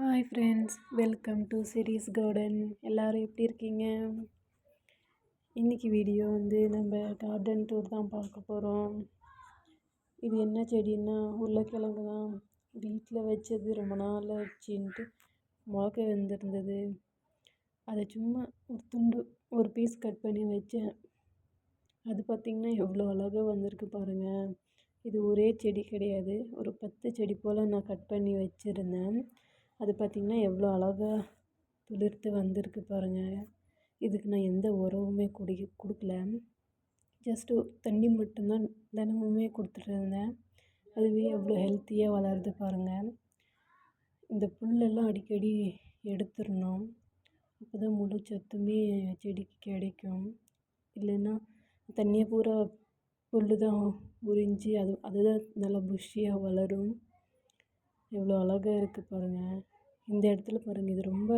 Hi friends welcome to சிரீஸ் garden எல்லோரும் எப்படி இருக்கீங்க? இன்றைக்கி வீடியோ வந்து நம்ம கார்டன் டூர் தான் பார்க்க போகிறோம் இது என்ன செடின்னா உருளைக்கிழங்கு தான். வீட்டில் வச்சது ரொம்ப நாள் ஆச்சுன்ட்டு முளக்க வந்திருந்தது. அதை சும்மா ஒரு துண்டு ஒரு பீஸ் கட் பண்ணி வச்சேன். அது பார்த்திங்கன்னா எவ்வளோ அழகாக வந்திருக்கு பாருங்கள் இது ஒரே செடி கிடையாது. ஒரு பத்து செடி போல் நான் கட் பண்ணி வச்சுருந்தேன். அது பார்த்திங்கன்னா எவ்வளோ அழகாக துளிர்த்து வந்திருக்கு பாருங்கள் இதுக்கு நான் எந்த உரமுமே குடி கொடுக்கல. ஜஸ்ட்டு தண்ணி மட்டும்தான் தினமுமே கொடுத்துட்டு இருந்தேன் அதுவே எவ்வளோ ஹெல்த்தியாக வளருது பாருங்கள் இந்த புல்லெல்லாம் அடிக்கடி எடுத்துடணும். அப்போ தான் முழு சத்துமே செடிக்கு கிடைக்கும். இல்லைன்னா தண்ணியை பூரா புல் தான் உறிஞ்சி அது அதுதான் நல்லா புஷ்ஷியாக வளரும். எவ்வளோ அழகாக இருக்குது பாருங்கள் இந்த இடத்துல பாருங்கள் இது ரொம்ப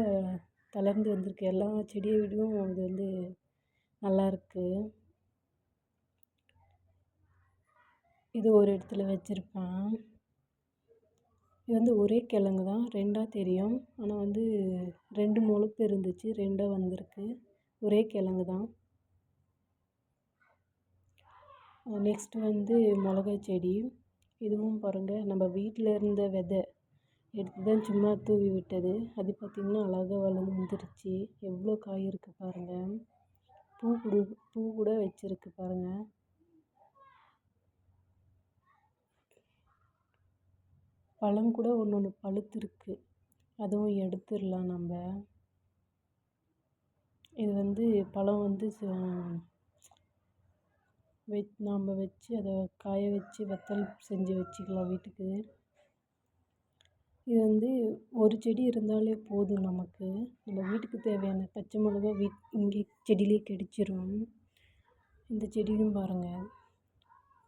தளர்ந்து வந்திருக்கு. எல்லா செடியை விடவும் இது வந்து நல்லாயிருக்கு இது ஒரு இடத்துல வச்சுருப்பேன். இது வந்து ஒரே கிழங்கு தான் ரெண்டாக தெரியும். ஆனால் வந்து ரெண்டு முழுப்பு இருந்துச்சு ரெண்டாக வந்திருக்கு. ஒரே கிழங்கு தான். நெக்ஸ்ட்டு வந்து மிளகா செடி. இதுவும் பாருங்கள் நம்ம வீட்டில் இருந்த விதை எடுத்து தான் சும்மா தூவி விட்டது. அது பார்த்திங்கன்னா அழகாக வளர்ந்து வந்துருச்சு. எவ்வளோ காய் இருக்குது பாருங்கள் பூ கூட பூ கூட வச்சுருக்கு பாருங்கள் பழம் கூட ஒன்று ஒன்று பழுத்துருக்கு. அதுவும் எடுத்துடலாம் நம்ம. இது வந்து பழம் வந்து வெச் நாம் வச்சு அதை காய வச்சு வத்தல் செஞ்சு வச்சுக்கலாம் வீட்டுக்கு. இது வந்து ஒரு செடி இருந்தாலே போதும் நமக்கு. நம்ம வீட்டுக்கு தேவையான பச்சை மிளகா வீட் இங்கே செடியிலே கிடச்சிரும். இந்த செடியும் பாருங்கள்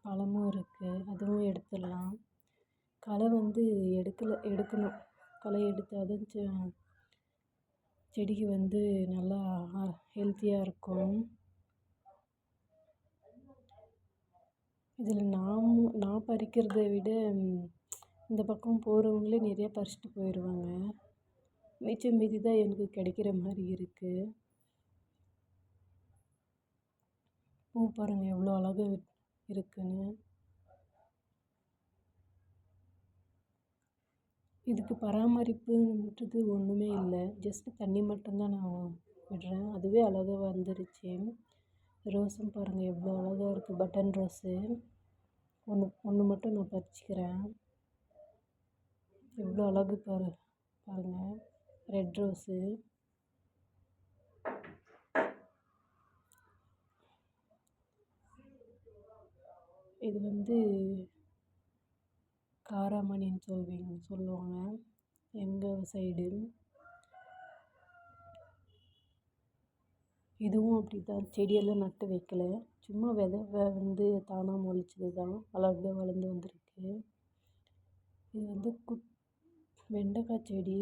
பழமும் இருக்குது அதுவும் எடுத்துடலாம். களை வந்து எடுக்கலை எடுக்கணும். களை எடுத்தால் தான் செடிக்கு வந்து நல்லா ஹெல்த்தியாக இருக்கும். இதில் நாம் நான் பறிக்கிறத விட இந்த பக்கம் போகிறவங்களே நிறையா பறிச்சிட்டு போயிடுவாங்க மிச்சம் மீதி தான் எனக்கு கிடைக்கிற மாதிரி இருக்குது பூ பாருங்கள் எவ்வளோ அழகாக இருக்குன்னு. இதுக்கு பராமரிப்புன்றது ஒன்றுமே இல்லை. ஜஸ்ட்டு தண்ணி மட்டும்தான் நான் விடுறேன். அதுவே அழகாக வந்துருச்சு. ரோஸும் பாருங்கள் எவ்வளோ அழகாக இருக்குது பட்டன் ரோஸு. ஒன்று ஒன்று மட்டும் நான் பறிச்சுக்கிறேன். எவ்வளோ அழகு பாரு பாருங்கள் ரெட் ரோஸு இது வந்து காராமணின்னு சொல்வீங்க சொல்லுவாங்க எங்கள் சைடு இதுவும் அப்படி தான் செடியெல்லாம் நட்டு வைக்கல. சும்மா வித வந்து தானாக முளைச்சது தான் அழகாக வளர்ந்து வந்திருக்கு. இது வந்து குட் வெண்டைக்காய் செடி.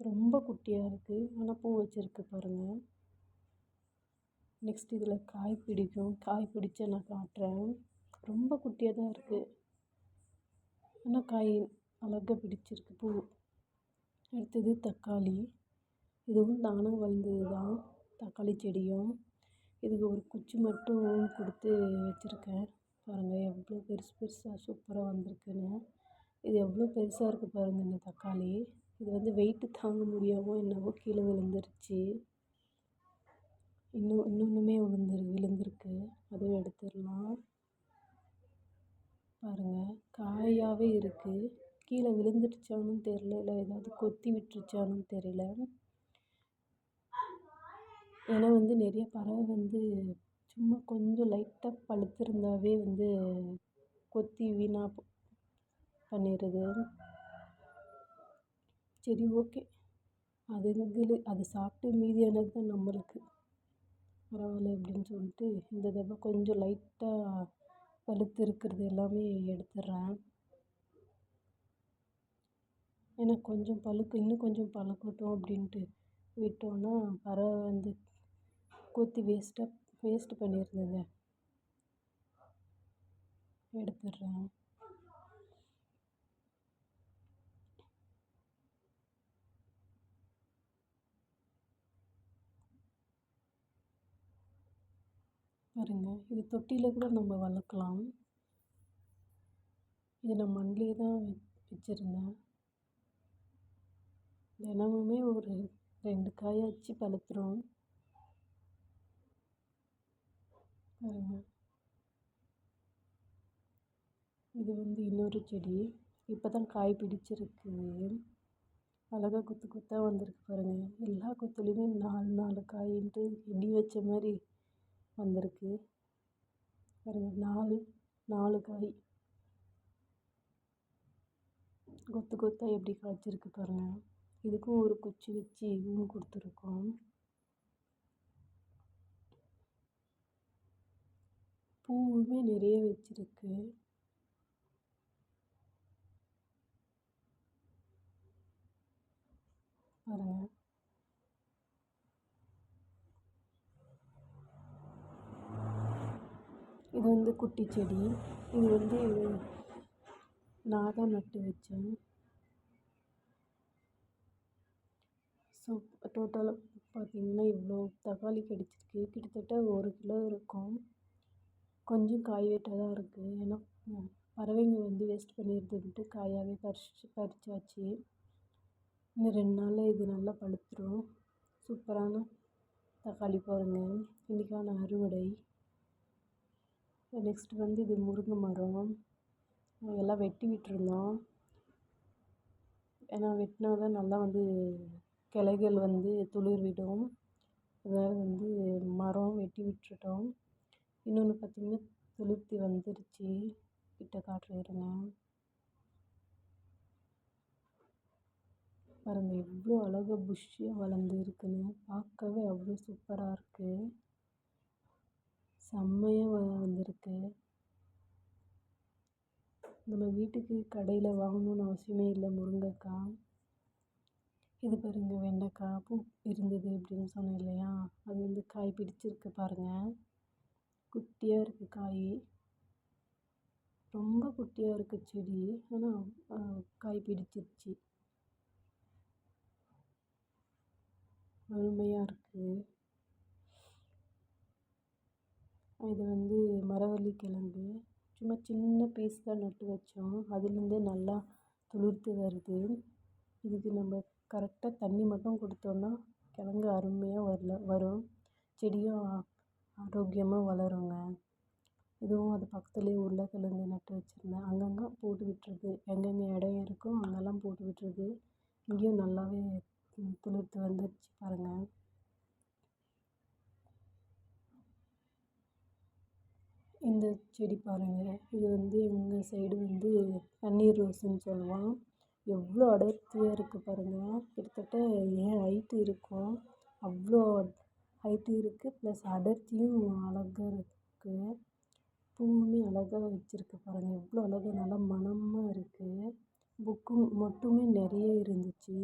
ரொம்ப குட்டியாக இருக்குது ஆனால் பூ வச்சுருக்கு பாருங்கள் நெக்ஸ்ட் இதில் காய் பிடிக்கும். காய் பிடிச்ச நான் காட்டுறேன். ரொம்ப குட்டியாக தான் இருக்குது ஆனால் காய் அழகாக பிடிச்சிருக்கு பூ. அடுத்தது தக்காளி. இதுவும் தானாக வளர்ந்தது தான் தக்காளி செடியும். இதுக்கு ஒரு குச்சி மட்டும் கொடுத்து வச்சுருக்கேன். பாருங்கள் எவ்வளோ பெருசு பெருசாக சூப்பராக வந்திருக்குன்னு. இது எவ்வளோ பெருசாக இருக்குது பாருங்கள் இந்த தக்காளி. இது வந்து வெயிட்டு தாங்க முடியாமல் என்னவோ கீழே விழுந்துருச்சு. இன்னும் இன்னொன்றுமே விழுந்துரு விழுந்திருக்கு. அதுவும் எடுத்துடலாம். பாருங்கள் காயாகவே இருக்குது கீழே விழுந்துருச்சானும் தெரில இல்லை ஏதாவது கொத்தி விட்டுருச்சானும் தெரியல. ஏன்னா வந்து நிறைய பறவை வந்து சும்மா கொஞ்சம் லைட்டாக பழுத்திருந்தாவே வந்து கொத்தி வீணாக பண்ணிடுது சரி ஓகே அதுங்களுக்கு அது சாப்பிட்டு மீதியானது தான் நம்மளுக்கு. பரவாயில்ல அப்படின்னு சொல்லிட்டு இந்த தடவை கொஞ்சம் லைட்டாக பழுத்து இருக்கிறது எல்லாமே எடுத்துடுறேன். ஏன்னா கொஞ்சம் பழுக்க இன்னும் கொஞ்சம் பழுக்கட்டும் அப்படின்ட்டு விட்டோன்னா பறவை வந்து கொத்தி வேஸ்ட்டாக வேஸ்ட்டு பண்ணியிருந்தது எடுத்துடுறேன். பாருங்க இது தொட்டியில் கூட நம்ம வளர்க்கலாம். இது நான் மண்ணிலே தான் வச்சுருந்தேன். தினமுமே ஒரு ரெண்டு காயாச்சு பழுத்துரும். பாருங்கள் இது வந்து இன்னொரு செடி. இப்போ தான் காய் பிடிச்சிருக்கு. அழகாக கொத்து கொத்தாக வந்திருக்கு பாருங்கள் எல்லா கொத்துலேயுமே நாலு நாலு காயின்ட்டு இடி வச்ச மாதிரி வந்திருக்கு. பாருங்கள் நாலு நாலு காய். கொத்து கொத்தாக எப்படி காய்ச்சிருக்கு பாருங்கள் இதுக்கும் ஒரு குச்சி வச்சு இதுவும் கொடுத்துருக்கோம். பூவுமே நிறைய வச்சிருக்கு. பாருங்கள் இது வந்து குட்டி செடி. இது வந்து நான் தான் நட்டு வச்சேன். ஸோ டோட்டலாக பார்த்திங்கன்னா இவ்வளோ தக்காளி கிடச்சிருக்கு. கிட்டத்தட்ட ஒரு கிலோ இருக்கும். கொஞ்சம் காய் வெயிட்டாக தான் இருக்குது ஏன்னா பறவைங்க வந்து வேஸ்ட் பண்ணிடுதுன்ட்டு காயாகவே பறிச்சு பறிச்சாச்சு. இன்னும் ரெண்டு நாளில் இது நல்லா பழுத்துடும் சூப்பரான தக்காளி பாருங்க. இன்றைக்கான அறுவடை. நெக்ஸ்ட் வந்து இது முருங்கை மரம். எல்லாம் வெட்டி விட்டுருந்தோம். ஏன்னா வெட்டினா தான் நல்லா வந்து கிளைகள் வந்து துளிர் விடும். அதனால் வந்து மரம் வெட்டி விட்டுட்டோம். இன்னொன்று பார்த்திங்கன்னா துளுர்த்து வந்துருச்சு. கிட்ட காட்டுறேன் பாருங்கள் எவ்வளோ அழகாக புஷ்ஷியாக வளர்ந்து இருக்குன்னு. பார்க்கவே அவ்வளோ சூப்பராக இருக்குது செம்மையாக வந்திருக்கு. நம்ம வீட்டுக்கு கடையில் வாங்கணுன்னு அவசியமே இல்லை முருங்கைக்காய் இது பாருங்கள் வெண்டைக்காய் பூ இருந்தது அப்படின்னு சொன்னேன் இல்லையா? அது வந்து காய் பிடிச்சிருக்கு பாருங்கள் குட்டியாக இருக்குது காய். ரொம்ப குட்டியாக இருக்குது செடி. ஆனால் காய் பிடிச்சிருச்சு. அருமையாக இருக்குது இது வந்து மரவள்ளி கிழங்கு. சும்மா சின்ன பீஸ் தான் நட்டு வச்சோம். அதுலேருந்தே நல்லா துளிர்த்து வருது. இதுக்கு நம்ம கரெக்டாக தண்ணி மட்டும் கொடுத்தோன்னா கிழங்கு அருமையாக வரல வரும். செடியும் ஆரோக்கியமாக வளருங்க. இதுவும் அது பக்கத்துலேயே உருளைக்கிழங்கு நட்டு வச்சுருந்தேன். அங்கங்கே போட்டு விட்டுருது எங்கெங்கே இடம் இருக்கோ அங்கெல்லாம் போட்டு விட்டுருது இங்கேயும் நல்லாவே துளிர்த்து வந்துருச்சு பாருங்கள் இந்த செடி பாருங்கள் இது வந்து எங்கள் சைடு வந்து பன்னீர் ரோஸுன்னு சொல்லுவோம். எவ்வளோ அடர்த்தியாக இருக்குது பாருங்கள் கிட்டத்தட்ட என் ஹைட்டு இருக்கும்? அவ்வளோ ஹைட்டு இருக்குது ப்ளஸ் அடர்த்தியும் அழகாக இருக்குது பூவுமே அழகாக வச்சுருக்கு பாருங்கள் எவ்வளோ அழகாக நல்லா மணமாக இருக்குது புக்கும் மட்டுமே நிறைய இருந்துச்சு.